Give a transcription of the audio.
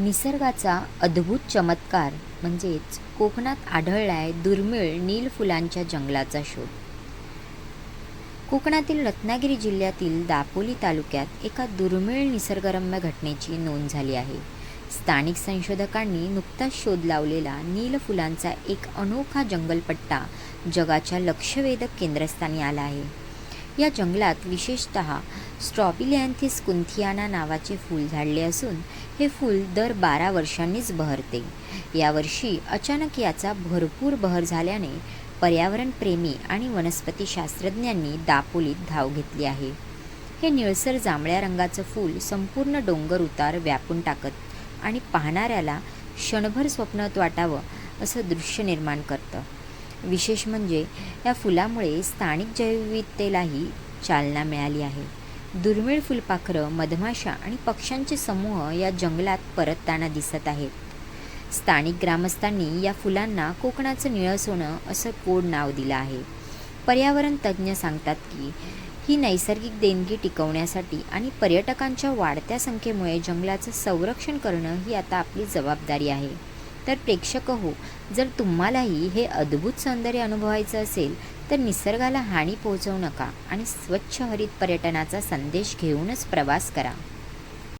निसर्गाचा अद्भुत चमत्कार म्हणजेच कोकणात आढळलाय दुर्मिळ नील फुलांच्या जंगलाचा शोध. कोकणातील रत्नागिरी जिल्ह्यातील दापोली तालुक्यात एका दुर्मिळ निसर्गरम्य घटनेची नोंद झाली आहे. स्थानिक संशोधकांनी नुकताच शोध लावलेला नील फुलांचा एक अनोखा जंगलपट्टा जगाच्या लक्षवेधक केंद्रस्थानी आला आहे. या जंगलात विशेषत स्ट्रॉबिलॅन्थिस कुंथियाना नावाचे फूल झाडले असून हे फूल दर बारा वर्षांनीच बहरते. यावर्षी अचानक याचा भरपूर बहर झाल्याने पर्यावरणप्रेमी आणि वनस्पतीशास्त्रज्ञांनी दापोलीत धाव घेतली आहे. हे निळसर जांभळ्या रंगाचं फूल संपूर्ण डोंगर उतार व्यापून टाकत आणि पाहणाऱ्याला क्षणभर स्वप्नात वाटावं असं दृश्य निर्माण करतं. विशेष म्हणजे या फुलामुळे स्थानिक जैवविविधतेलाही चालना मिळाली आहे. दुर्मिळ फुलपाखरं मधमाशा आणि पक्ष्यांचे समूह या जंगलात परतताना दिसत आहेत. स्थानिक ग्रामस्थांनी या फुलांना कोकणाचं निळं सोनं असं कोड नाव दिलं आहे. पर्यावरण तज्ज्ञ सांगतात की ही नैसर्गिक देणगी टिकवण्यासाठी आणि पर्यटकांच्या वाढत्या संख्येमुळे जंगलाचं संरक्षण करणं ही आता आपली जबाबदारी आहे. तर प्रेक्षक हो जर तुम्हालाही हे अद्भुत सौंदर्य अनुभवायचं असेल तर निसर्गाला हानी पोहोचवू नका आणि स्वच्छ हरित पर्यटनाचा संदेश घेऊनच प्रवास करा.